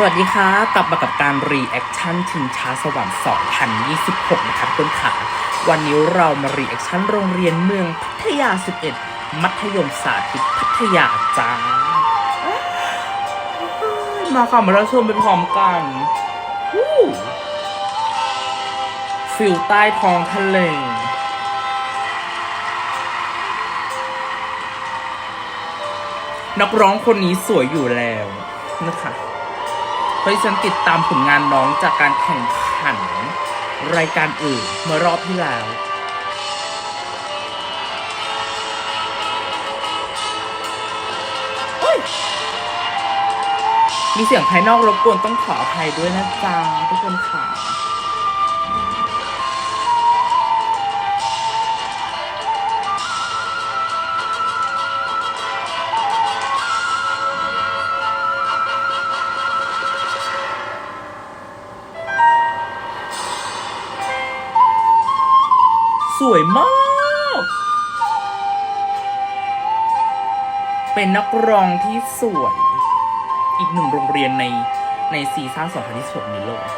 สวัสดีค่ะกลับมากับการรีแอคชั่นชิงช้าสวรรค์ 2026 นะคะทุกคนค่ะวันนี้เรามารีแอคชั่นโรงเรียนเมืองพัทยา 11 มัธยมสาธิตพัทยาจ้ามาค่ะมารับชมไปพร้อมกันฟิลใต้ท้องทะเลนักร้องคนนี้สวยอยู่แล้วนะคะ เพราะฉะนันติดตามผลงานน้องจากการแข่งขัน รายการอื่นเมื่อรอบที่แล้วโอ๊ยมีเสียงภายนอกรบกวนต้องขออภัยด้วยนะจ๊ะทุกคนค่ะ สวยมาก เป็นนักร้องที่สวย อีกหนึ่งโรงเรียนในในซีซั่น2026นี้เลย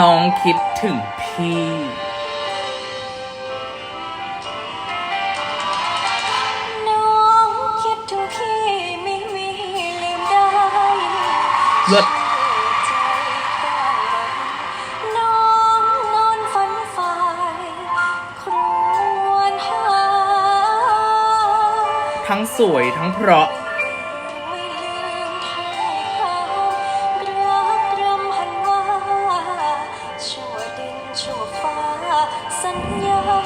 น้องคิดถึงพี่ ญหาทั้งสวยทั้งเพราะไม่ลืมถ้อยคำรักรำพันว่าชั่วดินชั่วฟ้าสัญญาเรา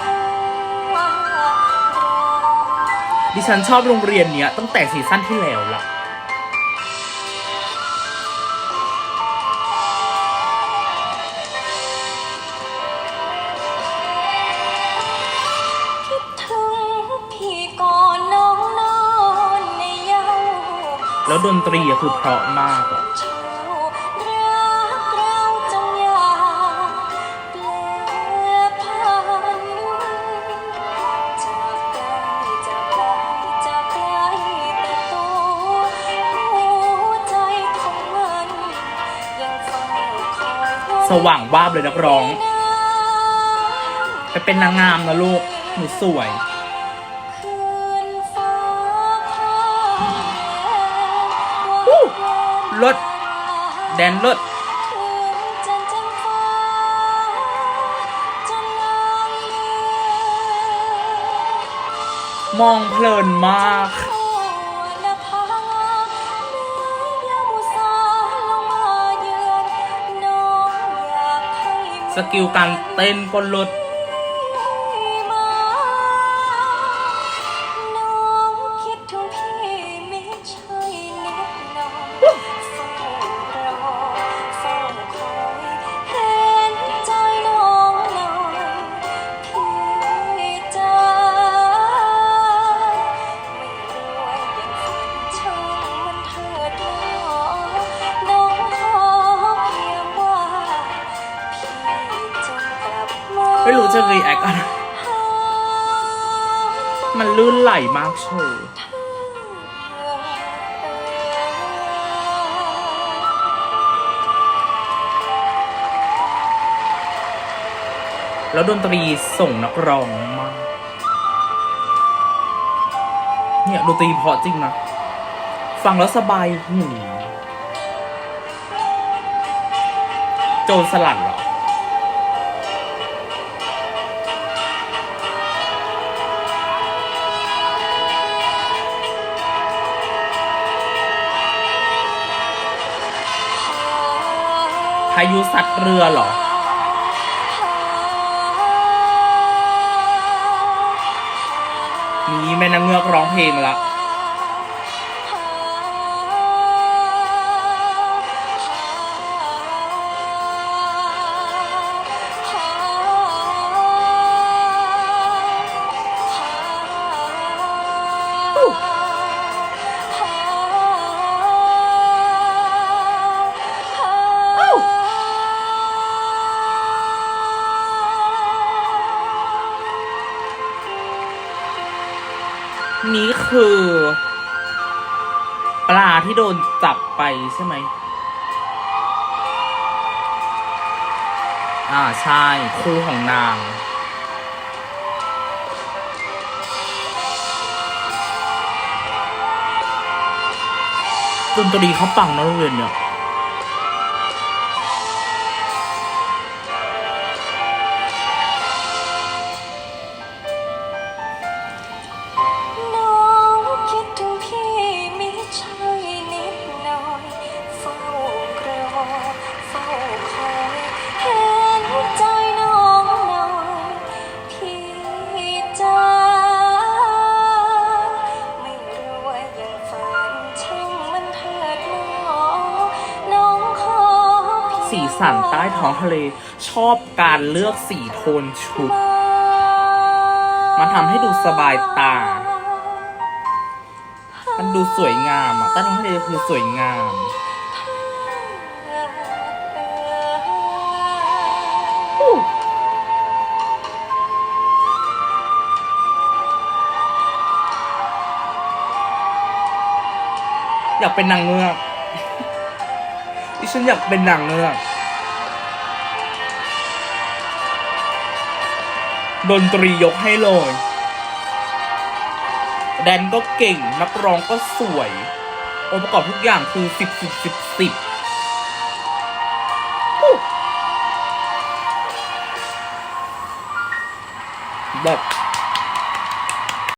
ดิฉันชอบโรงเรียนเนี้ยตั้งแต่ซีซั่นที่แล้วละ แล้วดนตรีอะคือเพราะมากอะสว่างวาบเลยนักร้องจะเป็นนางงามนะลูก หนูสวย เลิศแดนลิศคืนจันทร์จันทร์ฟ้าจะลางเลือมองเพลินมากสกิลการเต้นก็ลิศ ไม่รู้จะรีแอคอะไร มันลื่นไหลมากโชว์แล้วดนตรีส่งนักร้องมากเนี่ยดนตรีเพราะจริงนะ ฟังแล้วสบายหูโจรสลัดายุซัดเรือเหรอมีแม่นางเงือกร้องเพลงละ นี้คือ ปลาที่โดนจับไปใช่ไหม อ่าใช่ครูของนางดนตรีเขาปังนะโรงเรียนเนี่ย สันใต้ท้องทะเล ชอบการเลือกสีโทนชุด มันทำให้ดูสบายตา มันดูสวยงามอะใต้ท้องทะเลคือสวยงาม อยากเป็นนางเงือกดิฉันอยากเป็นนางเงือก ดนตรียกให้เลย แดนก็เก่ง นักร้องก็สวย องค์ประกอบทุกอย่างคือสิบสิบสิบสิบแบบ